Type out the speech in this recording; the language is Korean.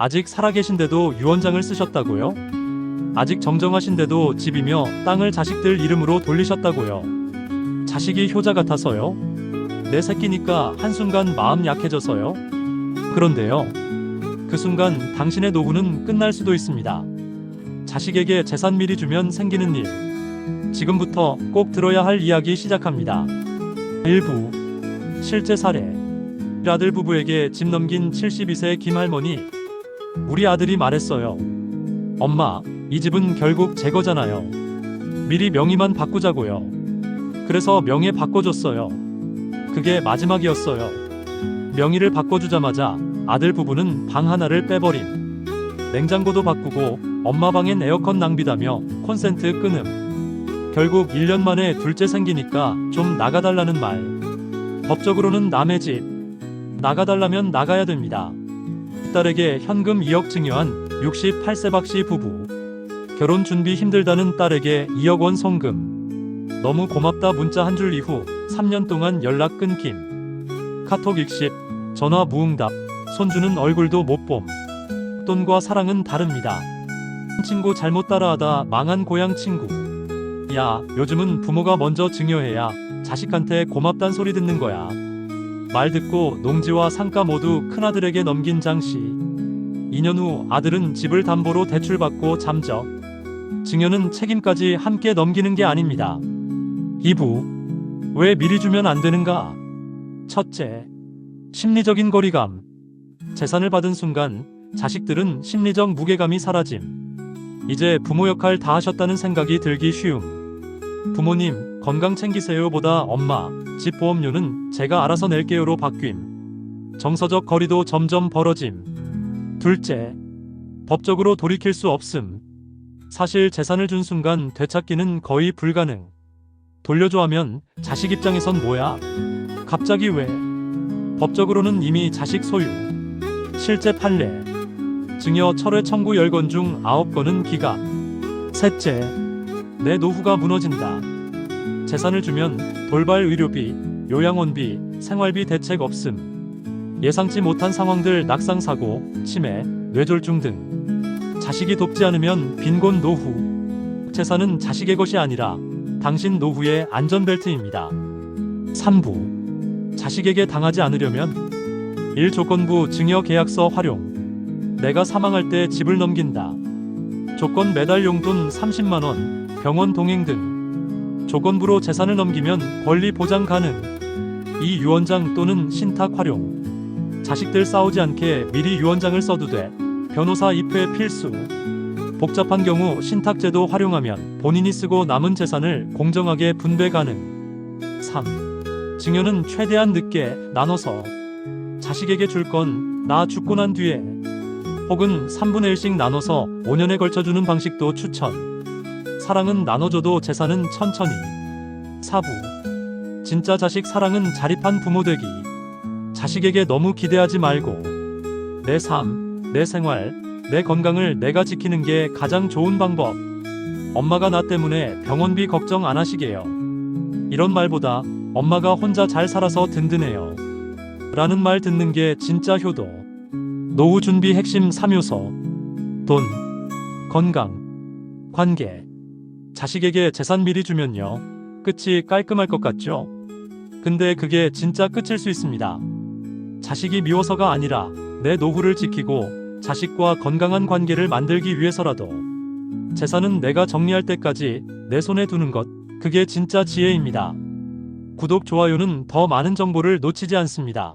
아직 살아계신데도 유언장을 쓰셨다고요? 아직 정정하신데도 집이며 땅을 자식들 이름으로 돌리셨다고요? 자식이 효자 같아서요? 내 새끼니까 한순간 마음 약해져서요? 그런데요. 그 순간 당신의 노후는 끝날 수도 있습니다. 자식에게 재산 미리 주면 생기는 일. 지금부터 꼭 들어야 할 이야기 시작합니다. 일부 실제 사례 아들 부부에게 집 넘긴 72세 김할머니 우리 아들이 말했어요. 엄마, 이 집은 결국 제 거잖아요. 미리 명의만 바꾸자고요. 그래서 명예 바꿔줬어요. 그게 마지막이었어요. 명의를 바꿔주자마자 아들 부부는 방 하나를 빼버림. 냉장고도 바꾸고 엄마 방엔 에어컨 낭비다며 콘센트 끊음. 결국 1년 만에 둘째 생기니까 좀 나가달라는 말. 법적으로는 남의 집. 나가달라면 나가야 됩니다. 딸에게 현금 2억 증여한 68세 박씨 부부. 결혼 준비 힘들다는 딸에게 2억 원 송금. 너무 고맙다 문자 한 줄 이후 3년 동안 연락 끊김. 카톡 익십, 전화 무응답, 손주는 얼굴도 못 봄. 돈과 사랑은 다릅니다. 친구 잘못 따라하다 망한 고향 친구. 야, 요즘은 부모가 먼저 증여해야 자식한테 고맙단 소리 듣는 거야. 말 듣고 농지와 상가 모두 큰아들에게 넘긴 장씨. 2년 후 아들은 집을 담보로 대출받고 잠적. 증여는 책임까지 함께 넘기는 게 아닙니다. 2부. 왜 미리 주면 안 되는가? 첫째. 심리적인 거리감. 재산을 받은 순간 자식들은 심리적 무게감이 사라짐. 이제 부모 역할 다 하셨다는 생각이 들기 쉬움. 부모님, 건강 챙기세요보다 엄마, 집 보험료는 제가 알아서 낼게요로 바뀜. 정서적 거리도 점점 벌어짐. 둘째, 법적으로 돌이킬 수 없음. 사실 재산을 준 순간 되찾기는 거의 불가능. 돌려줘 하면 자식 입장에선 뭐야? 갑자기 왜? 법적으로는 이미 자식 소유. 실제 판례. 증여 철회 청구 10건 중 9건은 기각. 셋째, 내 노후가 무너진다. 재산을 주면 돌발 의료비, 요양원비, 생활비 대책 없음. 예상치 못한 상황들 낙상 사고, 치매, 뇌졸중 등. 자식이 돕지 않으면 빈곤 노후. 재산은 자식의 것이 아니라 당신 노후의 안전벨트입니다. 3부. 자식에게 당하지 않으려면 1 조건부 증여 계약서 활용. 내가 사망할 때 집을 넘긴다. 조건 매달 용돈 30만 원, 병원 동행 등. 조건부로 재산을 넘기면 권리 보장 가능. 이 유언장 또는 신탁 활용. 자식들 싸우지 않게 미리 유언장을 써도 돼. 변호사 입회 필수. 복잡한 경우 신탁제도 활용하면 본인이 쓰고 남은 재산을 공정하게 분배 가능. 3. 증여는 최대한 늦게 나눠서 자식에게 줄 건 나 죽고 난 뒤에 혹은 3분의 1씩 나눠서 5년에 걸쳐 주는 방식도 추천. 사랑은 나눠줘도 재산은 천천히. 4부. 진짜 자식 사랑은 자립한 부모 되기. 자식에게 너무 기대하지 말고 내 삶, 내 생활, 내 건강을 내가 지키는 게 가장 좋은 방법. 엄마가 나 때문에 병원비 걱정 안 하시게요. 이런 말보다 엄마가 혼자 잘 살아서 든든해요. 라는 말 듣는 게 진짜 효도. 노후 준비 핵심 3요소. 돈, 건강, 관계. 자식에게 재산 미리 주면요. 끝이 깔끔할 것 같죠? 근데 그게 진짜 끝일 수 있습니다. 자식이 미워서가 아니라 내 노후를 지키고 자식과 건강한 관계를 만들기 위해서라도 재산은 내가 정리할 때까지 내 손에 두는 것, 그게 진짜 지혜입니다. 구독, 좋아요는 더 많은 정보를 놓치지 않습니다.